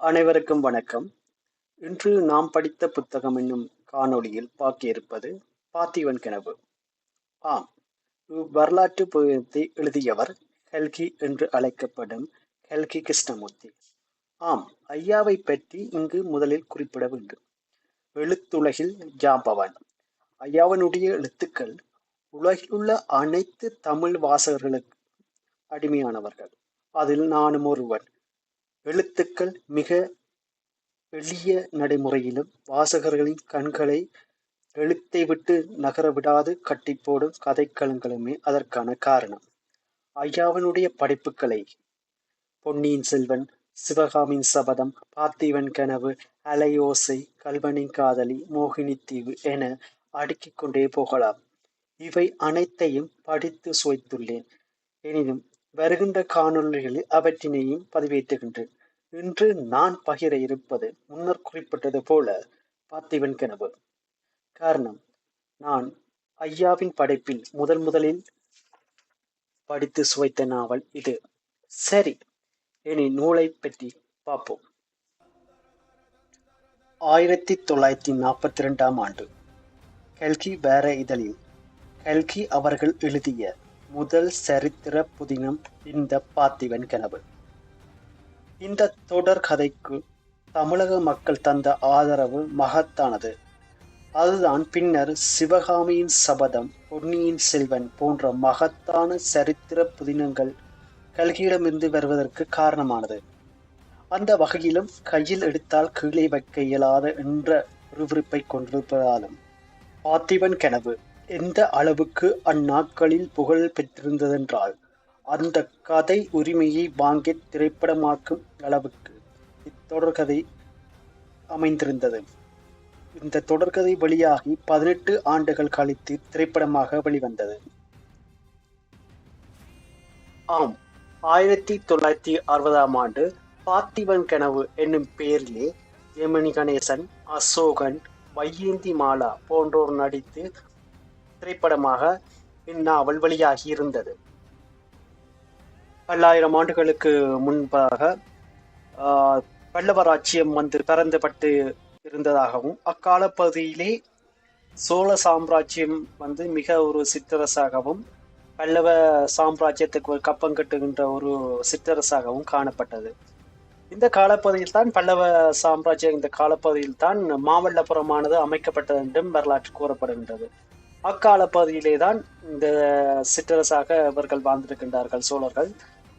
அனைவருக்கும் வணக்கம். இன்று நாம் படித்த புத்தகம் என்னும் காணொளியில் பாக்கியிருப்பது பாத்திவன் பார்த்திவன் கனவு. ஆம் வரலாற்று புத்தகத்தை எழுதியவர் ஹெல்கி என்று அழைக்கப்படும் ஹெல்கி கிருஷ்ணமூர்த்தி. ஆம் ஐயாவை பற்றி இங்கு முதலில் குறிப்பிட வேண்டும். எழுத்துலகில் ஜாம்பவான் ஐயாவனுடைய எழுத்துக்கள் உலகில் உள்ள அனைத்து தமிழ் வாசகர்களுக்கு அடிமையானவர்கள். அதில் நானும் ஒருவன். எழுத்துக்கள் மிக எளிய நடைமுறையிலும் வாசகர்களின் கண்களை எழுத்தை விட்டு நகர விடாது கட்டி போடும் கதைக்களங்களுமே அதற்கான காரணம். ஐயாவனுடைய படைப்புகளை பொன்னியின் செல்வன் சிவகாமின் சபதம் பார்த்திவன் கனவு அலையோசை கல்வனின் காதலி மோகினி தீவு என அடுக்கிக் கொண்டே போகலாம். இவை அனைத்தையும் படித்து சுவைத்துள்ளேன் எனினும் வருகின்ற காணொளிகளில் அவற்றினையும் பதிவேற்றுகின்றேன். இன்று நான் பகிர இருப்பது முன்னர் குறிப்பிட்டது போல பார்த்திவன் கனவு. காரணம் நான் ஐயாவின் படைப்பில் முதல் முதலில் படித்து சுவைத்த நாவல் இது. சரி இனி நூலை பற்றி பார்ப்போம். ஆயிரத்தி தொள்ளாயிரத்தி நாற்பத்தி ரெண்டாம் ஆண்டு கல்கி வேற இதழில் கல்கி அவர்கள் எழுதிய முதல் சரித்திர புதினம் இந்த பார்த்திவன் கனவு. இந்த தொடர் கதைக்கு தமிழக மக்கள் தந்த ஆதரவு மகத்தானது. அதுதான் பின்னர் சிவகாமியின் சபதம் பொன்னியின் செல்வன் போன்ற மகத்தான சரித்திர புதினங்கள் கல்கியிடமிருந்து வருவதற்கு காரணமானது. அந்த வகையிலும் கையில் எடுத்தால் கீழே வைக்க இயலாத என்ற விறுவிறுப்பை கொண்டிருப்பதாலும் பார்த்திவன் கனவு எந்த அளவுக்கு அந்நாட்களில் புகழ் பெற்றிருந்ததென்றால் அந்த கதை உரிமையை வாங்கி திரைப்படமாக்கும் அளவுக்கு இத்தொடர்கதை அமைந்திருந்தது. இந்த தொடர்கதை வெளியாகி பதினெட்டு ஆண்டுகள் கழித்து திரைப்படமாக வெளிவந்தது. ஆம் ஆயிரத்தி தொள்ளாயிரத்தி அறுபதாம் ஆண்டு பார்த்திபன் கனவு என்னும் பெயரிலே ஜெமினி கணேசன் அசோகன் வையேந்தி மாலா போன்றோர் நடித்து திரைப்படமாக இந்நாவல் வழியாகி இருந்தது பல்லாயிரம் ஆண்டுகளுக்கு முன்பாக பல்லவராட்சியம் வந்து பறந்துபட்டு இருந்ததாகவும் அக்கால பகுதியிலே சோழ சாம்ராஜ்யம் வந்து மிக ஒரு சிற்றரசாகவும் பல்லவ சாம்ராஜ்யத்துக்கு ஒரு கப்பம் கட்டுகின்ற ஒரு சிற்றரசாகவும் காணப்பட்டது. இந்த காலப்பகுதியில் தான் பல்லவ சாம்ராஜ்யம் இந்த காலப்பகுதியில் தான் மாமல்லபுரமானது அமைக்கப்பட்டது என்றும் வரலாற்று கூறப்படுகின்றது. அக்கால பகுதியிலே தான் இந்த சிற்றரசாக இவர்கள் வாழ்ந்திருக்கின்றார்கள் சோழர்கள்.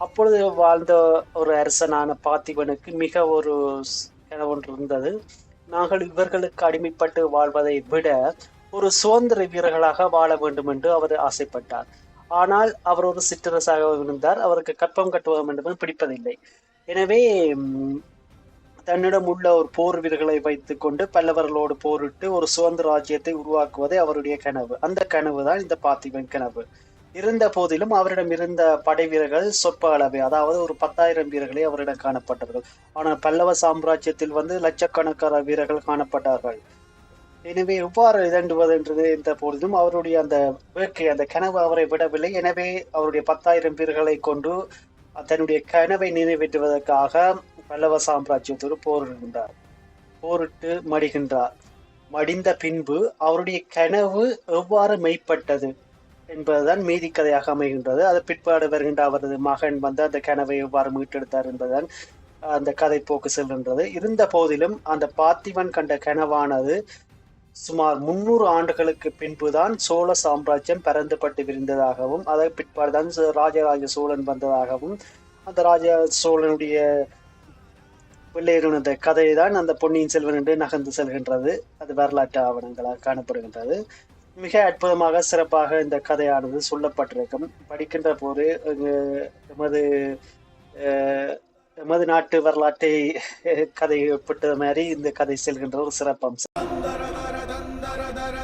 அப்பொழுது வாழ்ந்த ஒரு அரசனான பார்த்திபனுக்கு மிக ஒரு ஒன்று இருந்தது. நாங்கள் இவர்களுக்கு அடிமைப்பட்டு வாழ்வதை விட ஒரு சுதந்திர வீரர்களாக வாழ வேண்டும் என்று அவர் ஆசைப்பட்டார். ஆனால் அவர் ஒரு சிற்றரசாக இருந்தார். அவருக்கு கற்பம் கட்டுவது என்று பிடிப்பதில்லை. எனவே தன்னிடம் உள்ள ஒரு போர் வீரர்களை வைத்துக் கொண்டு பல்லவர்களோடு போரிட்டு ஒரு சுதந்திர ராஜ்யத்தை உருவாக்குவதே அவருடைய கனவு. அந்த கனவு தான் இந்த பார்த்திபன் கனவு. இருந்த போதிலும் அவரிடம் இருந்த படை வீரர்கள் சொற்ப அளவே அதாவது ஒரு பத்தாயிரம் வீரர்களே அவரிடம் காணப்பட்டார்கள் ஆனால் பல்லவ சாம்ராஜ்யத்தில் வந்து லட்சக்கணக்கான வீரர்கள் காணப்பட்டார்கள். எனவே எவ்வாறு இதண்டுவது என்றது என்ற போதிலும் அவருடைய அந்த வேட்கை அந்த கனவு அவரை விடவில்லை. எனவே அவருடைய பத்தாயிரம் வீரர்களை கொண்டு தன்னுடைய கனவை நிறைவேற்றுவதற்காக பல்லவ சாம்ராஜ்யத்தோடு போரிடுகின்றார் போரிட்டு மடிகின்றார். மடிந்த பின்பு அவருடைய கனவு எவ்வாறு மெய்ப்பட்டது என்பதுதான் மீதி கதையாக அமைகின்றது. அது பிற்பாடு வருகின்ற அவரது மகன் வந்து அந்த கனவை எவ்வாறு மீட்டெடுத்தார் என்பதுதான் அந்த கதை போக்கு செல்கின்றது. இருந்த போதிலும் அந்த பார்த்திவன் கண்ட கனவானது சுமார் முன்னூறு ஆண்டுகளுக்கு பின்புதான் சோழ சாம்ராஜ்யம் பரந்துபட்டு விரிந்ததாகவும் அதை பிற்பாடுதான் ராஜராஜ சோழன் வந்ததாகவும் அந்த ராஜ சோழனுடைய வெள்ளையருனது கதை தான் அந்த பொன்னியின் செல்வன் என்று நகர்ந்து செல்கின்றது. அது வரலாற்று ஆவணங்களாக காணப்படுகின்றது. மிக அற்புதமாக சிறப்பாக இந்த கதையானது சொல்லப்பட்டிருக்கும். படிக்கின்ற போது எமது எமது நாட்டு வரலாற்றை கதை ஒப்பிட்டது மாதிரி இந்த கதை செல்கின்ற ஒரு சிறப்பம்சம். da da da